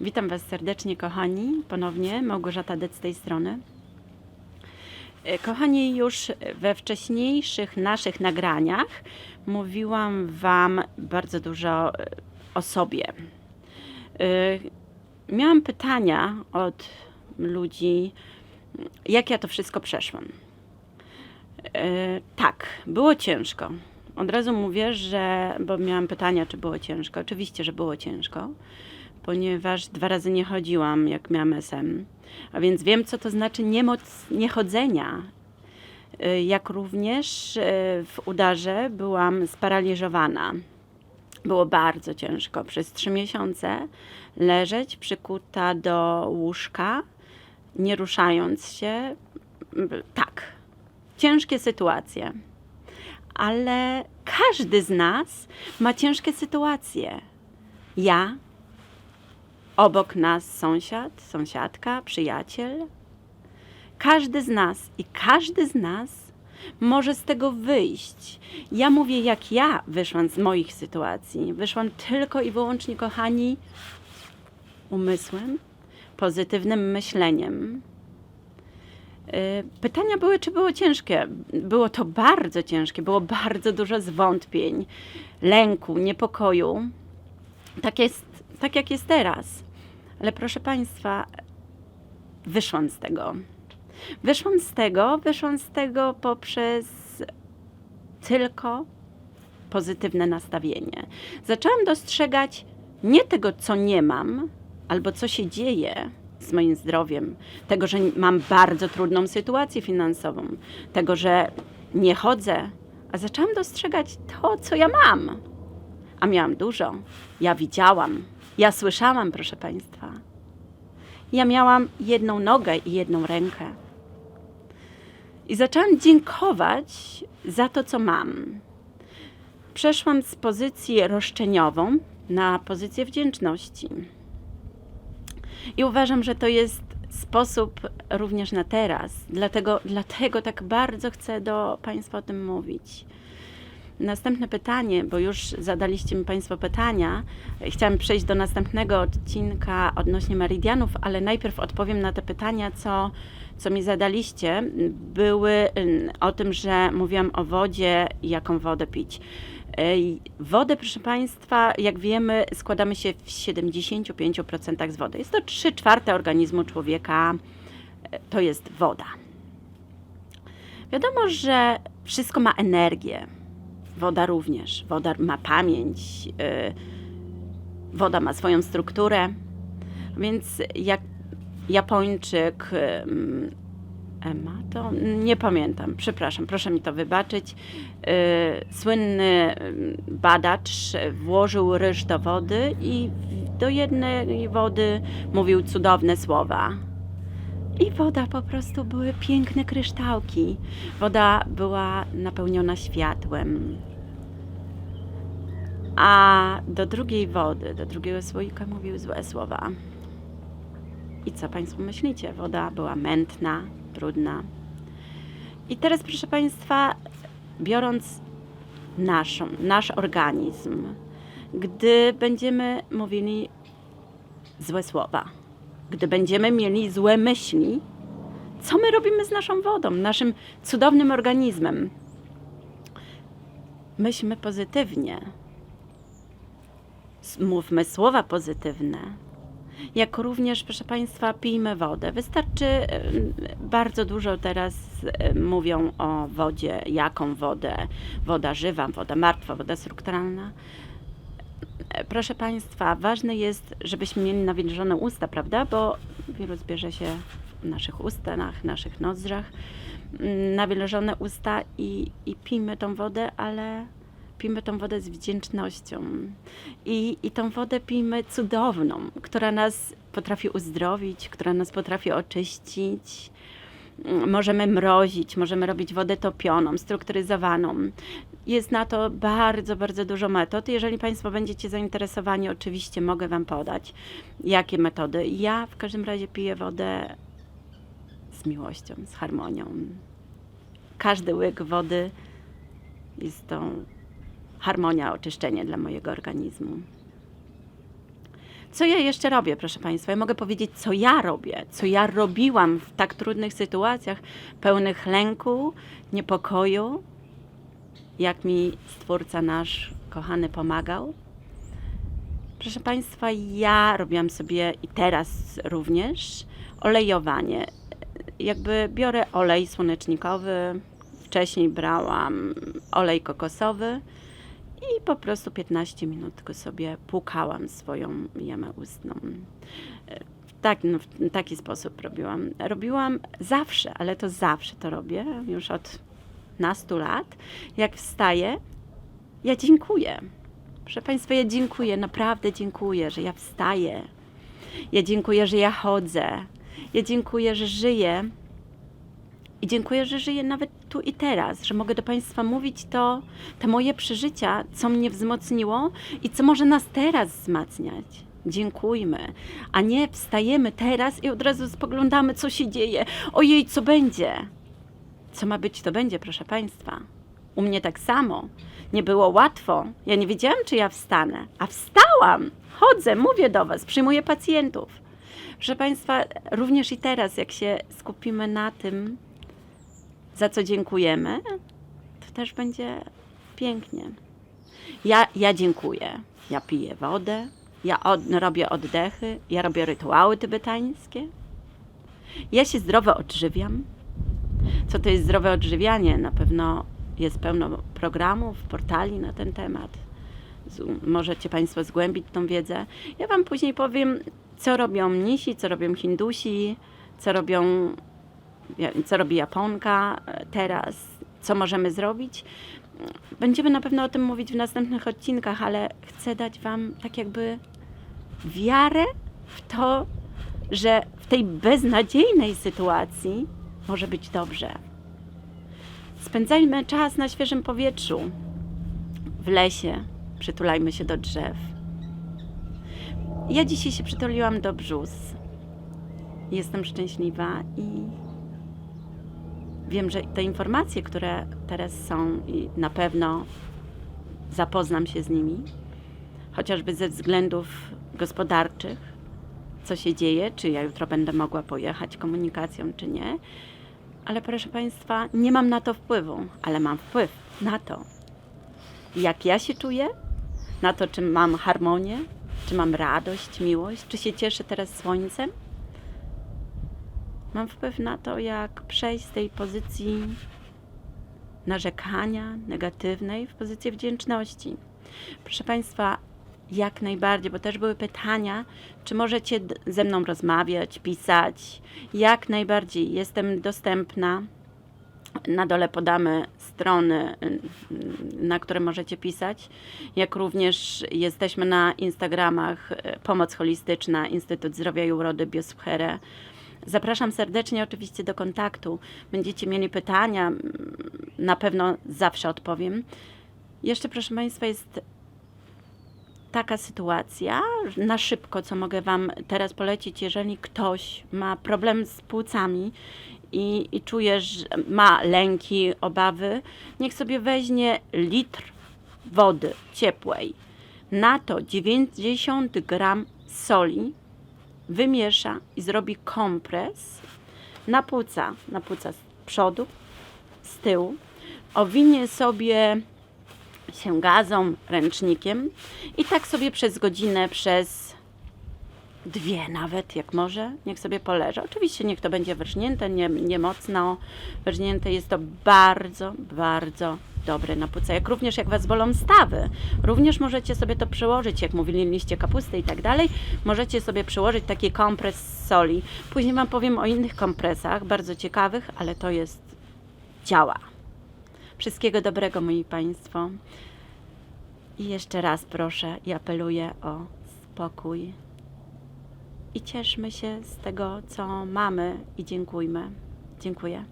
Witam Was serdecznie, kochani. Ponownie Małgorzata Dec z tej strony. E, Kochani, już we wcześniejszych naszych nagraniach mówiłam Wam bardzo dużo e, o sobie. E, Miałam pytania od ludzi, jak ja to wszystko przeszłam. Tak, było ciężko. Od razu mówię, że, bo miałam pytania, czy było ciężko. Oczywiście, że było ciężko, ponieważ dwa razy nie chodziłam, jak miałam SM. A więc wiem, co to znaczy niemoc niechodzenia. E, Jak również e, w udarze byłam sparaliżowana. Było bardzo ciężko. Przez trzy miesiące leżeć przykuta do łóżka, nie ruszając się. Tak, ciężkie sytuacje. Ale każdy z nas ma ciężkie sytuacje. Ja, obok nas sąsiad, sąsiadka, przyjaciel. Każdy z nas i każdy z nas może z tego wyjść. Ja mówię, jak ja wyszłam z moich sytuacji. Wyszłam tylko i wyłącznie, kochani, umysłem, pozytywnym myśleniem. Y, Pytania były, czy było ciężkie. Było to bardzo ciężkie, było bardzo dużo zwątpień, lęku, niepokoju. Tak, jest, tak jak jest teraz. Ale proszę Państwa, wyszłam z tego. Wyszłam z tego, wyszłam z tego poprzez tylko pozytywne nastawienie. Zaczęłam dostrzegać nie tego, co nie mam, albo co się dzieje z moim zdrowiem, tego, że mam bardzo trudną sytuację finansową, tego, że nie chodzę, a zaczęłam dostrzegać to, co ja mam. A miałam dużo. Ja widziałam, ja słyszałam, proszę Państwa. Ja miałam jedną nogę i jedną rękę. I zaczęłam dziękować za to, co mam. Przeszłam z pozycji roszczeniową na pozycję wdzięczności. I uważam, że to jest sposób również na teraz. Dlatego, dlatego tak bardzo chcę do Państwa o tym mówić. Następne pytanie, bo już zadaliście mi Państwo pytania. Chciałam przejść do następnego odcinka odnośnie meridianów, ale najpierw odpowiem na te pytania, co, co mi zadaliście. Były ym, o tym, że mówiłam o wodzie i jaką wodę pić. Wodę, proszę Państwa, jak wiemy, składamy się w 75% z wody. Jest to 3 czwarte organizmu człowieka, to jest woda. Wiadomo, że wszystko ma energię. Woda również. Woda ma pamięć, y, woda ma swoją strukturę. Więc jak Japończyk ym, Emma, to nie pamiętam, przepraszam, proszę mi to wybaczyć. Y, Słynny ym, badacz włożył ryż do wody i do jednej wody mówił cudowne słowa. I woda po prostu były piękne kryształki. Woda była napełniona światłem. A do drugiej wody, do drugiego słoika mówił złe słowa. I co Państwo myślicie? Woda była mętna, trudna. I teraz, proszę Państwa, biorąc naszą, nasz organizm, gdy będziemy mówili złe słowa, gdy będziemy mieli złe myśli, co my robimy z naszą wodą, naszym cudownym organizmem? Myślmy pozytywnie. Mówmy słowa pozytywne. Jak również, proszę Państwa, pijmy wodę. Wystarczy, bardzo dużo teraz mówią o wodzie, jaką wodę, woda żywa, woda martwa, woda strukturalna. Proszę Państwa, ważne jest, żebyśmy mieli nawilżone usta, prawda? Bo wirus bierze się w naszych ustach, naszych nozdrzach. Mm, Nawilżone usta i, i pijmy tą wodę, ale pijmy tą wodę z wdzięcznością. I, I tą wodę pijmy cudowną, która nas potrafi uzdrowić, która nas potrafi oczyścić. Mm, Możemy mrozić, możemy robić wodę topioną, strukturyzowaną. Jest na to bardzo, bardzo dużo metod. Jeżeli Państwo będziecie zainteresowani, oczywiście mogę Wam podać, jakie metody. Ja w każdym razie piję wodę z miłością, z harmonią. Każdy łyk wody jest to harmonia, oczyszczenie dla mojego organizmu. Co ja jeszcze robię, proszę Państwa? Ja mogę powiedzieć, co ja robię, co ja robiłam w tak trudnych sytuacjach, pełnych lęku, niepokoju, jak mi Stwórca nasz kochany pomagał. Proszę Państwa, ja robiłam sobie i teraz również olejowanie. Jakby biorę olej słonecznikowy, wcześniej brałam olej kokosowy i po prostu 15 minut go sobie płukałam swoją jamę ustną. W taki, no, w taki sposób robiłam. Robiłam zawsze, ale to zawsze to robię, już od nastu lat. Jak wstaję, ja dziękuję. Proszę Państwa, ja dziękuję, naprawdę dziękuję, że ja wstaję. Ja dziękuję, że ja chodzę. Ja dziękuję, że żyję. I dziękuję, że żyję nawet tu i teraz, że mogę do Państwa mówić to, te moje przeżycia, co mnie wzmocniło i co może nas teraz wzmacniać. Dziękujmy, a nie wstajemy teraz i od razu spoglądamy, co się dzieje. Ojej, co będzie? Co ma być, to będzie, proszę Państwa. U mnie tak samo. Nie było łatwo. Ja nie wiedziałam, czy ja wstanę, a wstałam. Chodzę, mówię do Was, przyjmuję pacjentów. Proszę Państwa, również i teraz, jak się skupimy na tym, za co dziękujemy, to też będzie pięknie. Ja, ja dziękuję. Ja piję wodę, ja od, robię oddechy, ja robię rytuały tybetańskie. Ja się zdrowo odżywiam. Co to jest zdrowe odżywianie? Na pewno jest pełno programów, portali na ten temat. Możecie Państwo zgłębić tą wiedzę. Ja Wam później powiem, co robią mnisi, co robią Hindusi, co robią co robi Japonka e, teraz, co możemy zrobić. Będziemy na pewno o tym mówić w następnych odcinkach, ale chcę dać Wam tak jakby wiarę w to, że w tej beznadziejnej sytuacji może być dobrze. Spędzajmy czas na świeżym powietrzu, w lesie, przytulajmy się do drzew. Ja dzisiaj się przytuliłam do brzus. Jestem szczęśliwa i wiem, że te informacje, które teraz są, i na pewno zapoznam się z nimi, chociażby ze względów gospodarczych, co się dzieje, czy ja jutro będę mogła pojechać komunikacją, czy nie. Ale proszę Państwa, nie mam na to wpływu, ale mam wpływ na to, jak ja się czuję, na to, czy mam harmonię, czy mam radość, miłość, czy się cieszę teraz słońcem. Mam wpływ na to, jak przejść z tej pozycji narzekania negatywnej w pozycję wdzięczności. Proszę Państwa, jak najbardziej, bo też były pytania, czy możecie ze mną rozmawiać, pisać. Jak najbardziej jestem dostępna. Na dole podamy strony, y, na które możecie pisać, jak również jesteśmy na Instagramach y, Pomoc Holistyczna, Instytut Zdrowia i Urody Biosferę. Zapraszam serdecznie oczywiście do kontaktu. Będziecie mieli pytania, mm, na pewno zawsze odpowiem. Jeszcze proszę Państwa jest taka sytuacja, na szybko, co mogę Wam teraz polecić, jeżeli ktoś ma problem z płucami i, i czuje, że ma lęki, obawy, niech sobie weźmie litr wody ciepłej, na to 90 gram soli, wymiesza i zrobi kompres na płuca, na płuca z przodu, z tyłu, owinie sobie się gazą, ręcznikiem i tak sobie przez godzinę, przez dwie nawet, jak może, niech sobie poleży. Oczywiście niech to będzie wrżnięte, nie, nie mocno wrżnięte. Jest to bardzo, bardzo dobre na płuca. Jak również jak Was bolą stawy, również możecie sobie to przełożyć, jak mówili liście kapusty i tak dalej, możecie sobie przełożyć taki kompres z soli. Później Wam powiem o innych kompresach, bardzo ciekawych, ale to jest działa. Wszystkiego dobrego, moi Państwo. I jeszcze raz proszę i apeluję o spokój. I cieszmy się z tego, co mamy i dziękujmy. Dziękuję.